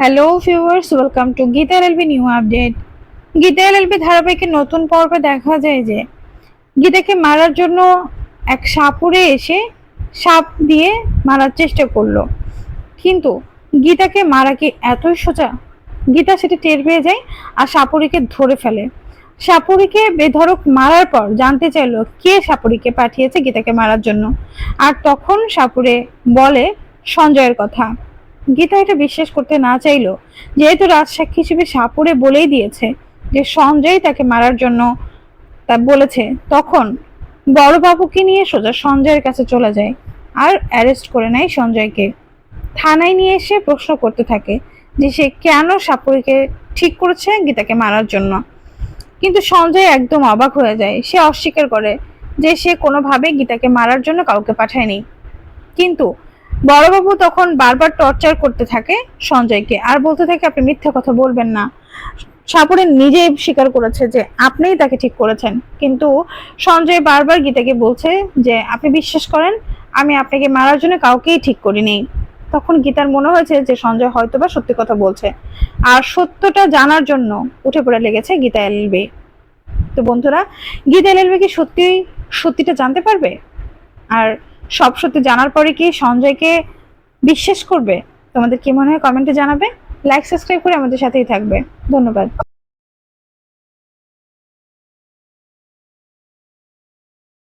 Hello viewers welcome to Geeta LLB new update Geeta LLB ধারাবাহিকের নতুন পর্বে দেখা যায় যে, গীতাকে মারার জন্য এক সাপুরে এসে সাপ দিয়ে মারার চেষ্টা করল। কিন্তু গীতাকে মারা কি এতই সোজা? গীতা সেটা টের পেয়ে যায় আর সাপুরিকে ধরে ফেলে। সাপুরিকে বেধড়ক মারার পর জানতে চাইলো কে সাপুরিকে পাঠিয়েছে গীতাকে মারার জন্য। আর তখন সাপুরে বলে সঞ্জয়ের কথা। গীতা এটা বিশ্বাস করতে না চাইলো যেহেতু রাজসাক্ষী হিসেবে সাপুরে বলেই দিয়েছে যে সঞ্জয় তাকে মারার জন্য তা বলেছে, তখন বড়বাবুকে নিয়ে সোজা সঞ্জয়ের কাছে চলে যায় আর অ্যারেস্ট করে নেয় সঞ্জয়কে। থানায় নিয়ে এসে প্রশ্ন করতে থাকে যে সে কেন সাপুরিকে ঠিক করেছে গীতাকে মারার জন্য। কিন্তু সঞ্জয় একদম অবাক হয়ে যায়। সে অস্বীকার করে যে সে কোনোভাবে গীতাকে মারার জন্য কাউকে পাঠায়নি। কিন্তু বড়বাবু তখন বারবার টর্চার করতে থাকে সঞ্জয়কে। আর বলতে থাকে, আপনি মিথ্যা কথা বলবেন না। সাপুরে নিজেই স্বীকার করেছে যে, আপনিই তাকে ঠিক করেছেন। কিন্তু সঞ্জয় বারবার গীতাকে বলছে যে, আপনি বিশ্বাস করেন, আমি আপনাকে মারার জন্য কাউকেই ঠিক করিনি। তখন গীতার মনে হয়েছে যে, সঞ্জয় হয়তো বা সত্যি কথা বলছে। আর সত্যটা জানার জন্য উঠে পড়ে লেগেছে গীতা এলএলবি। তো বন্ধুরা, গীতা এলএলবি কি সত্যি, সত্যিটা জানতে পারবে? আর সব সত্যি জানার পরে কি সঞ্জয়কে বিশ্বাস করবে? তোমাদের কি মনে হয়? কমেন্টে জানাবে। লাইক সাবস্ক্রাইব করে আমাদের সাথেই থাকবে। ধন্যবাদ।